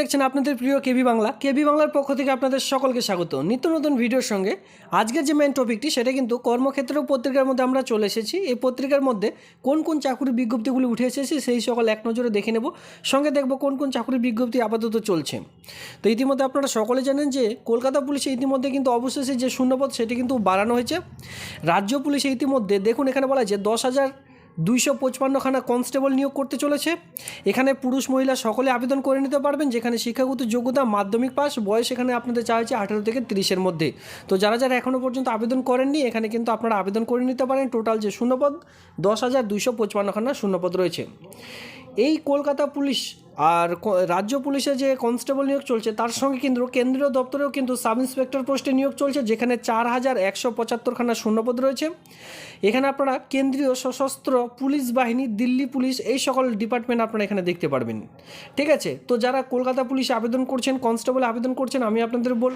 দেখছেন আপনাদের প্রিয় কেবি বাংলা। কেবি বাংলার পক্ষ থেকে আপনাদের সকলকে স্বাগত। নিত্য নতুন ভিডিওর সঙ্গে আজকের যে মেন টপিকটি সেটা কিন্তু কর্মক্ষেত্র পত্রিকার মধ্যে আমরা চলে এসেছি। এই পত্রিকার মধ্যে কোন কোন চাকুরির বিজ্ঞপ্তিগুলি উঠে এসেছে সেই সকল এক নজরে দেখে নেব। সঙ্গে দেখব কোন কোন চাকুরির বিজ্ঞপ্তি আপাতত চলছে। তো ইতিমধ্যে আপনারা সকলে জানেন যে কলকাতা পুলিশে ইতিমধ্যে কিন্তু অবশেষে যে শূন্যপদ সেটি কিন্তু বাড়ানো হয়েছে। রাজ্য পুলিশে ইতিমধ্যে দেখুন এখানে বলা আছে দশ হাজার দুইশো পঁচপান্নখানা কনস্টেবল নিয়োগ করতে চলেছে। এখানে পুরুষ মহিলা সকলে আবেদন করে নিতে পারবেন, যেখানে শিক্ষাগত যোগ্যতা, মাধ্যমিক পাস বয়স এখানে আপনাদের চাওয়া হয়েছে আঠেরো থেকে তিরিশের মধ্যে। তো যারা যারা এখনও পর্যন্ত আবেদন করেননি, এখানে কিন্তু আপনারা আবেদন করে নিতে পারেন। টোটাল যে শূন্যপদ, দশ হাজার দুইশো পঁচপান্নখানা শূন্যপদ রয়েছে। এই কলকাতা পুলিশ আর রাজ্য পুলিশে যে কনস্টেবল নিয়োগ চলছে, তার সঙ্গে কিন্তু কেন্দ্রীয় দপ্তরেও কিন্তু সাব ইন্সপেক্টর পোস্টে নিয়োগ চলছে, যেখানে চার হাজার একশো পঁচাত্তরখানা শূন্যপদ রয়েছে। এখানে আপনারা কেন্দ্রীয় সশস্ত্র পুলিশ বাহিনী, দিল্লি পুলিশ, এই সকল ডিপার্টমেন্ট আপনারা এখানে দেখতে পারবেন। ঠিক আছে? তো যারা কলকাতা পুলিশে আবেদন করছেন, কনস্টেবল আবেদন করছেন, আমি আপনাদের বল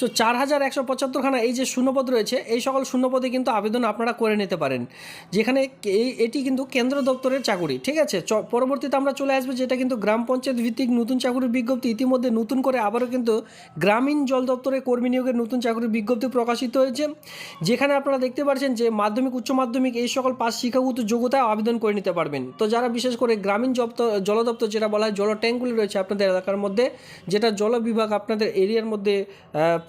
তো চার হাজার একশো পঁচাত্তরখানা এই যে শূন্যপদ রয়েছে, এই সকল শূন্যপদে কিন্তু আবেদন আপনারা করে নিতে পারেন। যেখানে এই, এটি কিন্তু কেন্দ্র দপ্তরের চাকুরি, ঠিক আছে? পরবর্তীতে আমরা চলে আসব যেটা কিন্তু গ্রাম পঞ্চায়েত ভিত্তিক নতুন চাকুরির বিজ্ঞপ্তি। ইতিমধ্যে নতুন করে আবারও কিন্তু গ্রামীণ জল দপ্তরে কর্মী নিয়োগের নতুন চাকুরির বিজ্ঞপ্তি প্রকাশিত হয়েছে। যেখানে আপনারা দেখতে পাচ্ছেন যে মাধ্যমিক, উচ্চ মাধ্যমিক এই সকল পাঁচ শিক্ষাগত যোগ্যতায় আবেদন করে নিতে পারবেন। তো যারা বিশেষ করে গ্রামীণ জল দপ্তর যেটা বলা হয়, জল ট্যাঙ্কগুলি রয়েছে আপনাদের এলাকার মধ্যে, যেটা জল বিভাগ আপনাদের এরিয়ার মধ্যে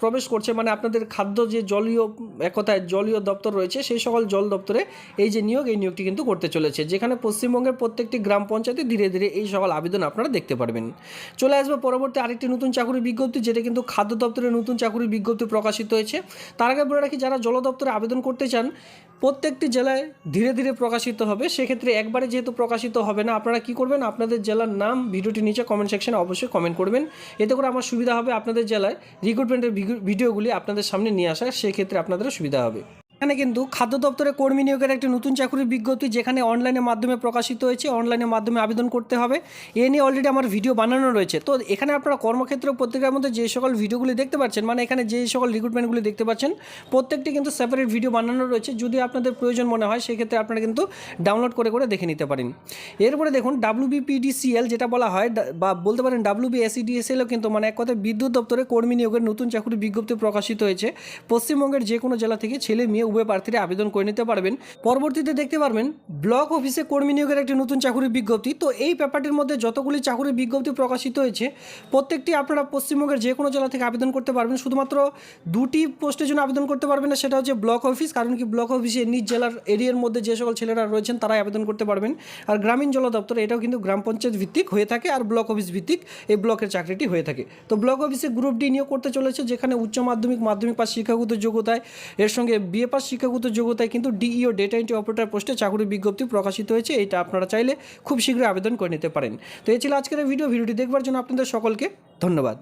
প্রবেশ করছে মানে আপনাদের খাদ্য যে জলীয় একতায় জলীয় দপ্তর রয়েছে, সেই সকল জল দপ্তরে এই যে নিয়োগ, এই নিয়োগটি কিন্তু করতে চলেছে, যেখানে পশ্চিমবঙ্গের প্রত্যেকটি গ্রাম পঞ্চায়েতে ধীরে ধীরে এই সকল আবেদন আপনারা দেখতে পারবেন। চলে আসবে পরবর্তী আরেকটি নতুন চাকরি বিজ্ঞপ্তি, যেটা কিন্তু খাদ্য দপ্তরের নতুন চাকুরি বিজ্ঞপ্তি প্রকাশিত হয়েছে। তার আগে বলে রাখি, যারা জল দপ্তরে আবেদন করতে চান প্রত্যেকটি জেলায় ধীরে ধীরে প্রকাশিত হবে। সেক্ষেত্রে একবারে যেহেতু প্রকাশিত হবে না, আপনারা কি করবেন? আপনাদের জেলার নাম ভিডিওটি নিচে কমেন্ট সেকশনে অবশ্যই কমেন্ট করবেন। এতে করে আমার সুবিধা হবে আপনাদের জেলায় রিক্রুটমেন্টের ভিডিওগুলি আপনাদের সামনে নিয়ে আসা সেক্ষেত্রে আপনাদেরও সুবিধা হবে। এখানে কিন্তু খাদ্য দপ্তরে কর্মী নিয়োগের একটি নতুন চাকরির বিজ্ঞপ্তি যেখানে অনলাইনের মাধ্যমে প্রকাশিত হয়েছে। অনলাইনের মাধ্যমে আবেদন করতে হবে। এ নিয়ে অলরেডি আমার ভিডিও বানানো রয়েছে। তো এখানে আপনারা কর্মক্ষেত্র, পত্রিকার মধ্যে যে সকল ভিডিওগুলি দেখতে পাচ্ছেন মানে এখানে যে সকল রিক্রুটমেন্টগুলি দেখতে পাচ্ছেন, প্রত্যেকটি কিন্তু সেপারেট ভিডিও বানানো রয়েছে। যদি আপনাদের প্রয়োজন মনে হয়, সেক্ষেত্রে আপনারা কিন্তু ডাউনলোড করে করে দেখে নিতে পারেন। এরপরে দেখুন ডাব্লিউবিপিডিসিএল যেটা বলা হয় বা বলতে পারেন ডাব্লিউবিএসিডিএসএলও কিন্তু মানে এক কথায় বিদ্যুৎ দপ্তরে কর্মী নিয়োগের নতুন চাকরি বিজ্ঞপ্তি প্রকাশিত হয়েছে। পশ্চিমবঙ্গের যে কোনো জেলা থেকে ছেলে, মেয়ে উভয় প্রার্থীরা আবেদন করে নিতে পারবেন। পরবর্তীতে দেখতে পারবেন, ব্লক অফিসে কর্মী নিয়োগের একটি নতুন চাকরির বিজ্ঞপ্তি। তো এই ব্যাপারটির মধ্যে যতগুলি চাকরির বিজ্ঞপ্তি প্রকাশিত হয়েছে, প্রত্যেকটি আপনারা পশ্চিমবঙ্গের যে কোনো জেলা থেকে আবেদন করতে পারবেন। শুধুমাত্র দুটি পোস্টের জন্য আবেদন করতে পারবেন না, সেটা হচ্ছে ব্লক অফিস, কারণ কি ব্লক অফিসে নিজ জেলার এরিয়ার মধ্যে যে সকল ছেলেরা রয়েছেন, তারাই আবেদন করতে পারবেন। আর গ্রামীণ জল দপ্তর, এটাও কিন্তু গ্রাম পঞ্চায়েত ভিত্তিক হয়ে থাকে, আর ব্লক অফিস ভিত্তিক এই ব্লকের চাকরিটি হয়ে থাকে। তো ব্লক অফিসে গ্রুপ ডি নিয়োগ করতে চলেছে, যেখানে উচ্চ মাধ্যমিক মাধ্যমিক পাস শিক্ষাগত যোগ্যতায়, এর সঙ্গে বিএ পাস শিক্ষাগত যোগ্যতায় কিন্তু ডিইও ডেটা এন্ট্রি অপারেটর পোস্টে চাকরির বিজ্ঞপ্তি প্রকাশিত হয়েছে। এটা আপনারা চাইলে খুব শীঘ্রই আবেদন করে নিতে পারেন। তো এই ছিল আজকের ভিডিও ভিডিওটি দেখবার জন্য আপনাদের সকলকে ধন্যবাদ।